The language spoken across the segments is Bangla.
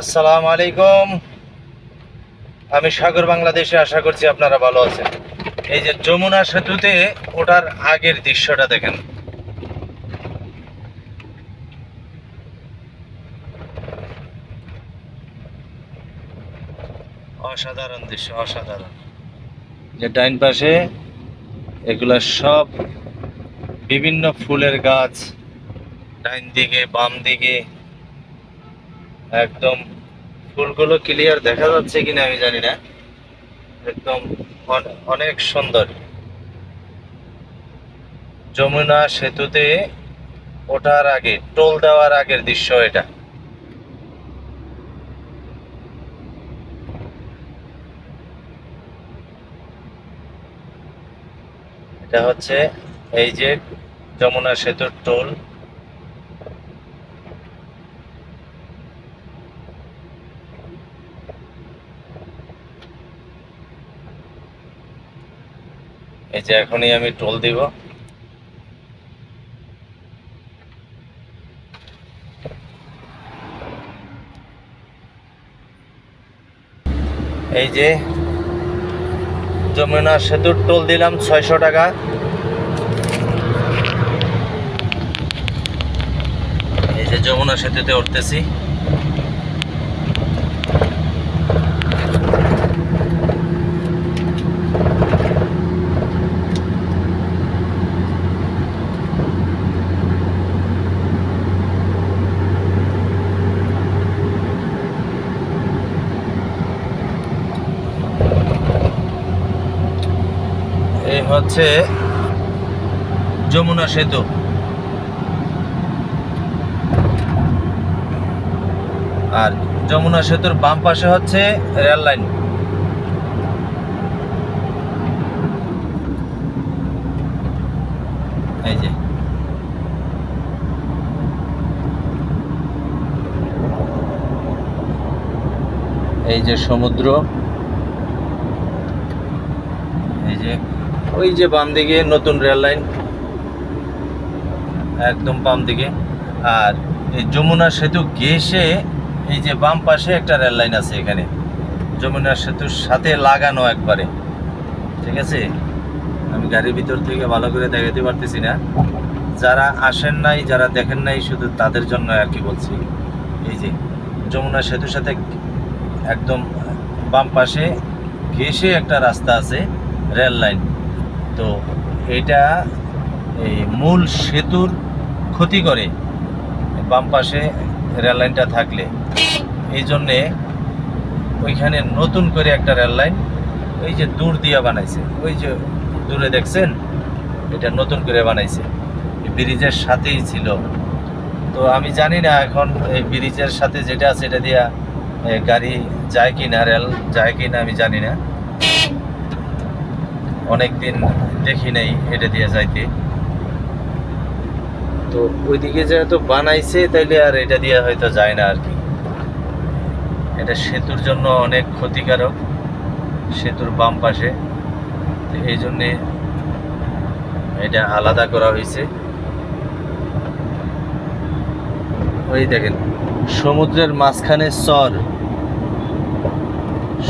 আসসালামু আলাইকুম। আমি সাগর বাংলাদেশে, আশা করছি আপনারা ভালো আছেন। এই যে যমুনা সেতুতে ওটার আগের দৃশ্যটা দেখেন। অসাধারণ দৃশ্য, অসাধারণ। যে ডাইন পাশে এগুলা সব বিভিন্ন ফুলের গাছ, ডাইন দিকে, বাম দিকে একদম ফুলগুলো ক্লিয়ার দেখা যাচ্ছে কিনা আমি জানি না। একদম অন- অনেক সুন্দর। যমুনা সেতুতে ওঠার আগে, টোল দেওয়ার আগের দৃশ্য এটা। এটা হচ্ছে এই যে যমুনা সেতুর টোল। এই যে এখনই আমি টোল দিব। এই যে যমুনা সেতুর টোল দিলাম ছয়শো টাকা। এই যে যমুনা সেতুতে উঠতেছি। হচ্ছে যমুনা সেতু। আর যমুনা সেতুর বাম পাশে হচ্ছে রেল লাইন। এই যে। এই যে সমুদ্র। এই যে ওই যে বাম দিকে নতুন রেল লাইন। একদম বাম দিকে। আর এই যমুনা সেতু ঘেসে এই যে বাম পাশে একটা রেল লাইন আছে এখানে। যমুনা সেতুর সাথে লাগানো একবারে। ঠিক আছে? আমি গাড়ির ভিতর থেকে ভালো করে দেখাতে পারতেছি না। যারা আসেন নাই, যারা দেখেন নাই, শুধু তাদের জন্য আর কি বলছি। এই যে যমুনা সেতুর সাথে একদম বাম পাশে ঘেসে একটা রাস্তা আছে রেল লাইন। তো এটা এই মূল সেতুর ক্ষতি করে বাম পাশে রেল লাইনটা থাকলে। এই জন্যে ওইখানে নতুন করে একটা রেল লাইন ওই যে দূর দিয়া বানাইছে। ওই যে দূরে দেখছেন? এটা নতুন করে বানাইছে। ব্রিজের সাথেই ছিল। তো আমি জানি না এখন এই ব্রিজের সাথে যেটা আছে, এটা দিয়া গাড়ি যায় কি না রেল যায় কি না আমি জানি না। অনেকদিন দেখি নাই এটা দিয়ে যাইতে। তো ওইদিকে যেহেতু বানাইছে, তাইলে আর এটা দিয়ে হয়তো যায় না আর কি এটা সেতুর জন্য অনেক ক্ষতিকারক, সেতুর বাম পাশে। এই জন্যে এটা আলাদা করা হয়েছে ওই দেখেন, সমুদ্রের মাঝখানে চর।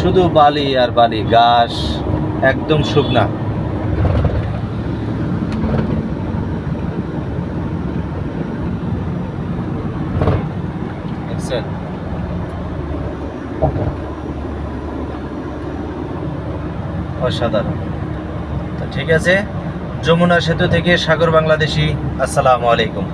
শুধু বালি আর বালি, ঘাস। একদম শুকনা। অসাধারণ। তো ঠিক আছে যমুনা সেতু থেকে সাগর বাংলাদেশি আসসালামু আলাইকুম।